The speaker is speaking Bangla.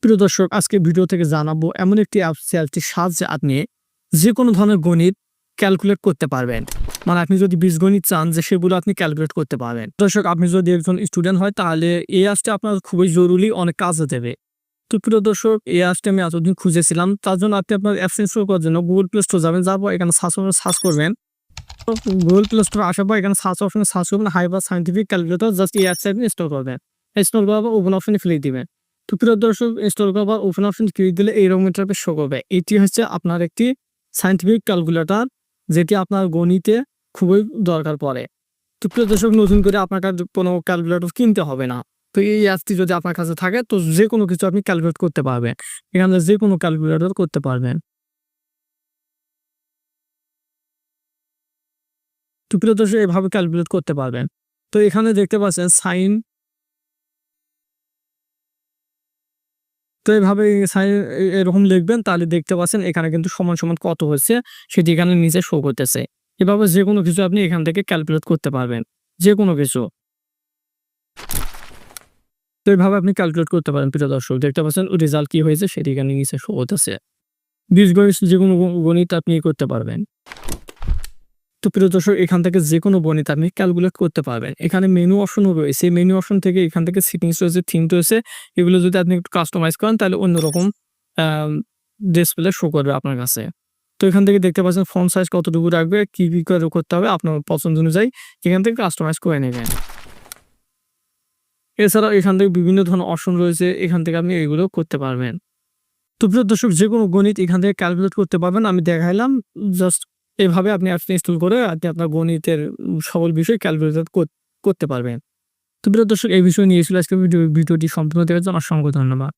প্রিয় দর্শক আজকে ভিডিও থেকে জানাব এমন একটি অ্যাপ যার সাহায্যে আপনি যে কোনো ধরনের গণিত ক্যালকুলেট করতে পারবেন। মানে আপনি যদি বীজগণিত চান যে সেগুলো আপনি ক্যালকুলেট করতে পারবেন। দর্শক, আপনি যদি একজন স্টুডেন্ট হয়, তাহলে এই অ্যাপটা আপনার খুবই জরুরি, অনেক কাজে দেবে। তো প্রিয় দর্শক, এই অ্যাপটা আমি এতদিন খুঁজেছিলাম, তার জন্য আপনি আপনার অ্যাপস ইনস্টল করার জন্য গুগল প্লে স্টোর যাবেন, যাব, এখানে সার্চ সার্চ করবেন। গুগল প্লে স্টোর আসার পর এখানে সার্চ অপশনে সার্চ করবেন হাইবার সাইন্টিফিক ক্যালকুলেটর জাস্ট এই অ্যাপসটা আপনি ইনস্টল করবেন। ইনস্টল করার পর ওপেন অপশনে ফেলে দিবেন। তো প্রিয় দর্শক ইনস্টল করার পর ওপেন অপশন ক্লিক দিলে এইরকম ইন্টারফেস শো করবে এটি হচ্ছে আপনার একটি সাইন্টিফিক ক্যালকুলেটর যেটি আপনার গণিতে খুবই দরকার পড়ে তো প্রিয় দর্শক নতুন করে আপনার কোনো ক্যালকুলেটর কিনতে হবে না তো এই অ্যাপটি যদি আপনার কাছে থাকে তো যে কোনো কিছু আপনি ক্যালকুলেট করতে পারবেন এখানে যে কোনো ক্যালকুলেটর করতে পারবেন তো প্রিয় দর্শক এভাবে ক্যালকুলেট করতে পারবেন তো এখানে দেখতে পাচ্ছেন সাইন তো এইভাবে এরকম লিখবেন তাহলে দেখতে পাচ্ছেন এখানে কিন্তু সমান সমান কত হচ্ছে সেটি এখানে নিচে শো করতেছে। এভাবে যে কোনো কিছু আপনি এখান থেকে ক্যালকুলেট করতে পারবেন, যে কোনো কিছু। তো এইভাবে আপনি ক্যালকুলেট করতে পারেন প্রিয় দর্শক, দেখতে পাচ্ছেন রেজাল্ট কি হয়েছে সেটি এখানে নিচে শো হতেছে। বীজগণিত যে কোনো গণিত আপনি করতে পারবেন। তো প্রিয় দর্শক, এখান থেকে যে কোনো গণিত আপনি ক্যালকুলেট করতে পারবেন। এখানে মেনু অপশনও রয়েছে। মেনু অপশন থেকে এখান থেকে সিটিংস রয়েছে থিম রয়েছে। এগুলো যদি আপনি একটু কাস্টমাইজ করেন, তাহলে অন্যরকম ডিসপ্লে শো করবে আপনার কাছে। তো এখান থেকে দেখতে পাচ্ছেন ফোন সাইজ কতটুকু রাখবে, কি কি করে করতে হবে আপনার পছন্দ অনুযায়ী এখান থেকে কাস্টমাইজ করে নেবেন। এছাড়াও এখান থেকে বিভিন্ন ধরনের অপশন রয়েছে, এখান থেকে আপনি এগুলো করতে পারবেন। তো প্রিয় দর্শক, যে কোনো গণিত এখান থেকে ক্যালকুলেট করতে পারবেন। আমি দেখাইলাম জাস্ট এভাবে আপনি অ্যাপস ইনস্টল করে আপনি আপনার গণিতের সকল বিষয় ক্যালকুলেট করতে পারবেন। তো প্রিয় দর্শক, এই বিষয় নিয়ে ছিল আজকে ভিডিও, ভিডিওটি সম্পূর্ণ দেওয়ার জন্য অসংখ্য ধন্যবাদ।